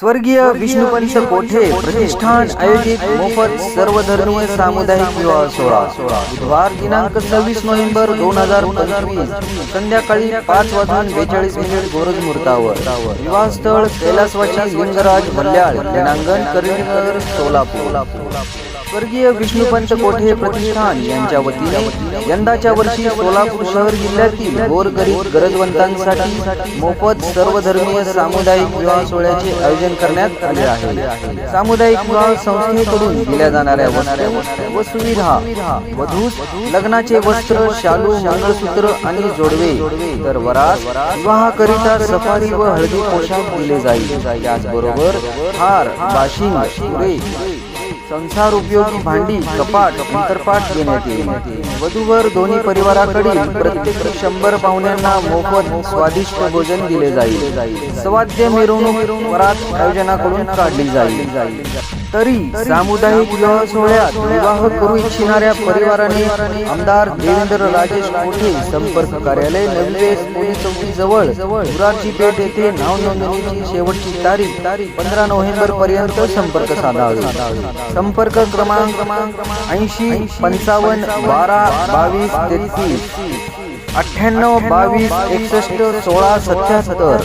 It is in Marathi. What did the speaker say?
स्वर्गीय विष्णुपंत कोठे? प्रतिष्ठान आयोजित मोफत सर्वधर्मीय सामुदायिक विवाह सोहळा. बुधवार दिनांक सव्वीस नोव्हेंबर दोन हजार पंचवीस. संध्याकाळी पाच वाजून बेचाळीस मिनिट गोरज मुहूर्तावर विवाहस्थळ कैलासवाची लिंगराज मल्याळ क्रीडांगण करंडीकर सोलापूर. स्वर्गीय विष्णुपंत कोठे? प्रतिष्ठान यांच्या वतीने यंदाच्या वर्षी सोलापूर शहर जिल्ह्यातील गोरगरीब गरजवंतांसाठी मोफत सर्वधर्मीय सामुदायिक विवाह सोहळ्याचे आयोजन करण्यात आले आहे. सामुदायिक विवाह संस्थेकडून दिल्या जाणाऱ्या वस्तू व सुविधा वधूस लग्नाचे वस्त्र शालू मंगळसूत्र आणि जोडवे तर वरास विवाहाकरिता सफारी व हळदी पोशाख दिले जाईल. त्याचबरोबर हार बाशिंग पुरे संसार उपयोगी भांडी कपाट अंतरपाट देण्यात येईल. वधूवर दोन्ही परिवाराकडील प्रत्येक शंभर पाहुण्यांना मोफत स्वादिष्ट भोजन दिले जाईल. सवाद्य मिरवणूक वरात आयोजनाकडून काढली जाईल. तरी सामुदायिक विवाह सोहळ्यात विवाह करू इच्छिणाऱ्या परिवाराने आमदार देवेंद्र राजेश कोठे संपर्क कार्यालय नवी पोलीस चौकी जवळ मुरारजी पेठ येथे नाव नोंदणीची शेवटची तारीख तारीख पंधरा नोव्हेंबर पर्यंत संपर्क साधावा. संपर्क क्रमांक क्रमांक ऐंशी पंचावन्न बारा बावीस तेहतीस अठ्ठ्याण्णव बावीस एकसष्ट सोळा सत्याहत्तर.